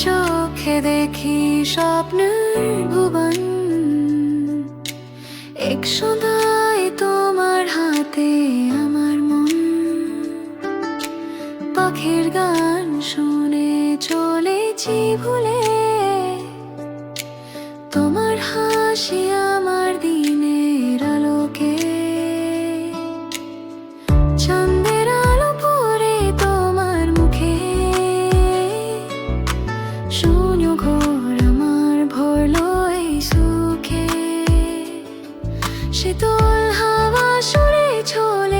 চোখে দেখি স্বপ্নের ভুবন। এক সদাই তোমার হাতে আমার মন। পাখির গান শুনে চলেছি ভুলে। তোমার হাসি দোল হাওয়া সুরে ছোলে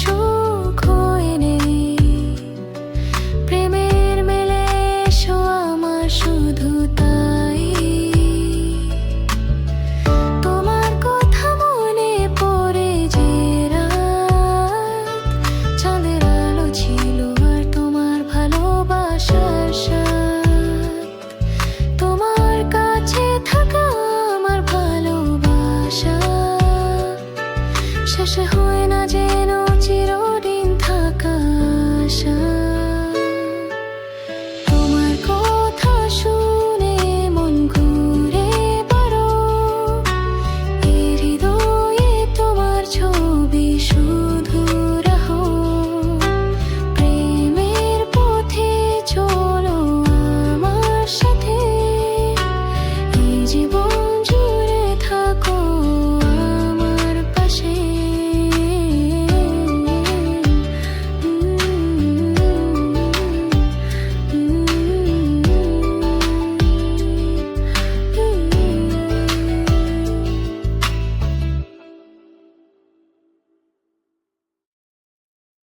সুখ প্রেমের মেলে শুধু তাই। তোমার কথা মনে যে ছিল আর তোমার কাছে থাকা আমার ভালোবাসা। শেষে হয়